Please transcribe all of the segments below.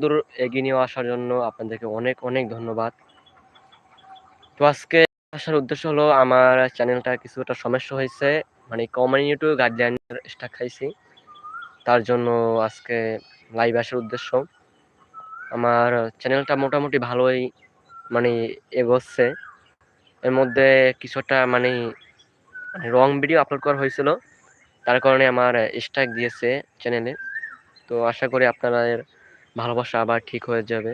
দূর এগিয়ে নিয়ে আসার জন্য আপনাদেরকে অনেক অনেক ধন্যবাদ। তো আজকে আসার উদ্দেশ্য হলো আমার চ্যানেলটা কিছুটা সমস্যা হয়েছে। মানে কমিউনিটি গাইডলাইন স্টাক খাইছি। তার জন্য আজকে লাইভ আসার উদ্দেশ্য। আমার চ্যানেলটা মোটামুটি ভালোই মানে এগোচ্ছে। এর মধ্যে কিছুটা মানে মানে রং ভিডিও আপলোড করা হয়েছিল। তার কারণে আমার স্ট্রাইক দিয়েছে চ্যানেলে। তো আশা করি আপনাদের ভালোবাসা আবার ঠিক হয়ে যাবে।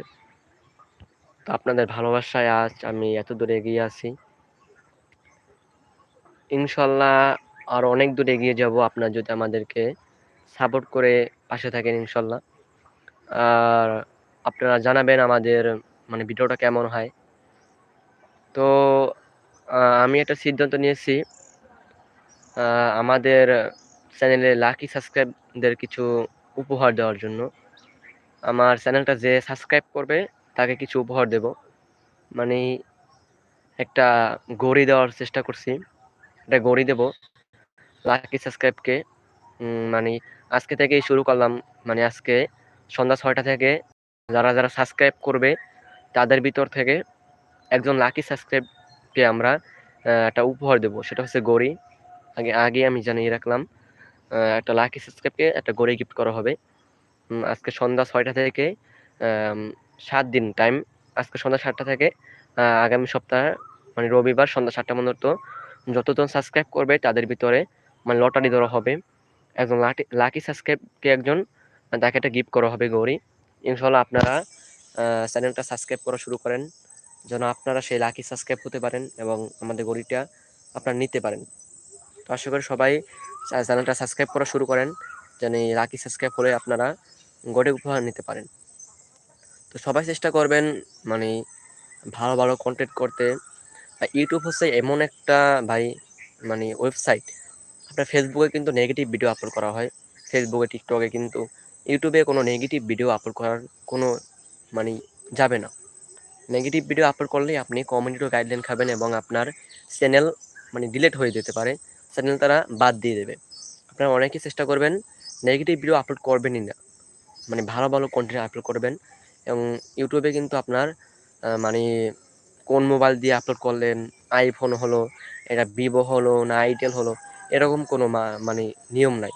তো আপনাদের ভালোবাসায় আজ আমি এত দূরে এগিয়ে আছি। ইনশাল্লাহ আর অনেক দূর এগিয়ে যাব আপনার যদি আমাদেরকে সাপোর্ট করে পাশে থাকেন ইনশাল্লাহ। আর আপনারা জানাবেন আমাদের মানে ভিডিওটা কেমন হয়। তো আমি একটা সিদ্ধান্ত নিয়েছি। আমাদের চ্যানেলে লাকি সাবস্ক্রাইবদের কিছু উপহার দেওয়ার জন্য। আমার চ্যানেলটা যে সাবস্ক্রাইব করবে, তাকে কিছু উপহার দেব। মানে একটা গড়ি দেওয়ার চেষ্টা করছি। একটা গড়ি দেব লাকি সাবস্ক্রাইবকে। মানে আজকে থেকেই শুরু করলাম। মানে আজকে সন্ধ্যা ছয়টা থেকে যারা যারা সাবস্ক্রাইব করবে, তাদের ভিতর থেকে একজন লাকি সাবস্ক্রাইবকে আমরা একটা উপহার দেব। সেটা হচ্ছে গড়ি। আগে আগে আমি জানিয়ে রাখলাম একটা লাকি সাবস্ক্রাইবকে একটা গড়ি গিফট করা হবে। আজকে সন্ধ্যা ছয়টা থেকে সাত দিন টাইম আজকে সন্ধ্যা সাতটা থেকে আগামী সপ্তাহে মানে রবিবার সন্ধ্যা সাতটা পর্যন্ত। যতজন সাবস্ক্রাইব করবে তাদের ভিতরে মানে লটারি ধরা হবে। একজন লাকি লাকি সাবস্ক্রাইবকে একজন, তাকে একটা গিফট করা হবে গৌরী। ইনশাল্লাহ আপনারা চ্যানেলটা সাবস্ক্রাইব করা শুরু করেন। যেন আপনারা সেই লাকি সাবস্ক্রাইব হতে পারেন এবং আমাদের গড়িটা আপনারা নিতে পারেন। তো আশা করি সবাই চ্যানেলটা সাবস্ক্রাইব করা শুরু করেন। যেন এই লাকি সাবস্ক্রাইব হলে আপনারা গড়ে উপহার নিতে পারেন। তো সবাই চেষ্টা করবেন মানে ভালো ভালো কন্টেন্ট করতে। ইউটিউব হচ্ছে এমন একটা ভাই মানে ওয়েবসাইট আপনার ফেসবুকে কিন্তু নেগেটিভ ভিডিও আপলোড করা হয়। ফেসবুকে টিকটকে কিন্তু ইউটিউবে কোনো নেগেটিভ ভিডিও আপলোড করার কোনো মানে যাবে না। নেগেটিভ ভিডিও আপলোড করলেই আপনি কমিউনিটি গাইডলাইন খাবেন এবং আপনার চ্যানেল মানে ডিলেট হয়ে যেতে পারে। চ্যানেল তারা বাদ দিয়ে দেবে। আপনারা অনেকেই চেষ্টা করবেন নেগেটিভ ভিডিও আপলোড করবেনই না। মানে ভালো ভালো কন্টেন্ট আপলোড করবেন এবং ইউটিউবে কিন্তু আপনার মানে কোন মোবাইল দিয়ে আপলোড করলেন আইফোন হলো, এটা ভিভো হলো না আইটেল হলো, এরকম কোনো মানে নিয়ম নাই।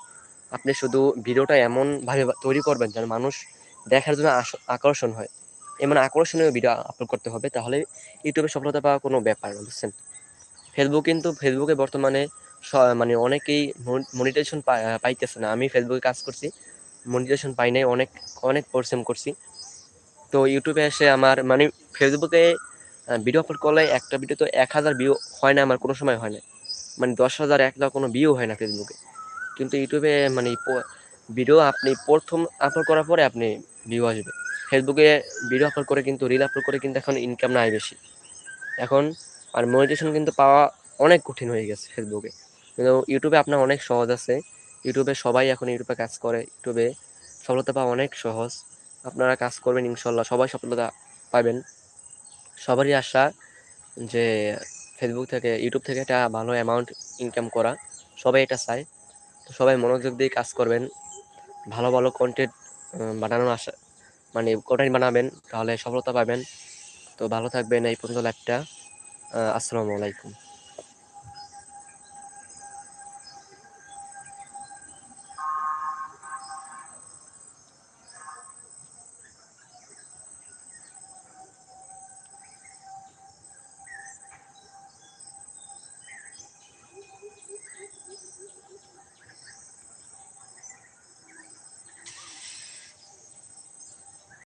আপনি শুধু ভিডিওটা এমনভাবে তৈরি করবেন যেন মানুষ দেখার জন্য আকর্ষণ হয়। এমন আকর্ষণীয় ভিডিও আপলোড করতে হবে, তাহলে ইউটিউবে সফলতা পাওয়া কোনো ব্যাপার না, বুঝছেন? ফেসবুক কিন্তু ফেসবুকে বর্তমানে মানে অনেকেই মনিটাইজেশন পাইতেছে না। আমি ফেসবুকে কাজ করছি মনিটাইজেশন পাই নাই, অনেক অনেক পরিশ্রম করছি। তো ইউটিউবে এসে আমার মানে ফেসবুকে ভিডিও আপলোড করলে একটা ভিডিও তো এক হাজার ভিউ হয় না, আমার কোনো সময় হয় না। মানে দশ হাজার, এক লাখ কোনো ভিউ হয় না ফেসবুকে কিন্তু ইউটিউবে মানে ভিডিও আপনি প্রথম আপলোড করার পরে আপনি ভিউ আসবে। ফেসবুকে ভিডিও আপলোড করে কিন্তু রিল আপলোড করে কিন্তু এখন ইনকাম নাই বেশি। এখন আর মনিটেশন কিন্তু পাওয়া অনেক কঠিন হয়ে গেছে ফেসবুকে কিন্তু ইউটিউবে আপনার অনেক সহজ আছে। ইউটিউবে সবাই এখন ইউটিউবে কাজ করে। ইউটিউবে সফলতা পাওয়া অনেক সহজ। আপনারা কাজ করবেন ইনশাল্লাহ সবাই সফলতা পাবেন। সবারই আশা যে ফেসবুক থেকে ইউটিউব থেকে একটা ভালো অ্যামাউন্ট ইনকাম করা, সবাই এটা চায়। তো সবাই মনোযোগ দিয়ে কাজ করবেন। ভালো ভালো কন্টেন্ট বানানোর আশা মানে কন্টেন্ট বানাবেন, তাহলে সফলতা পাবেন। তো ভালো থাকবেন এই পর্যন্ত লাইভটা আসসালামু আলাইকুম।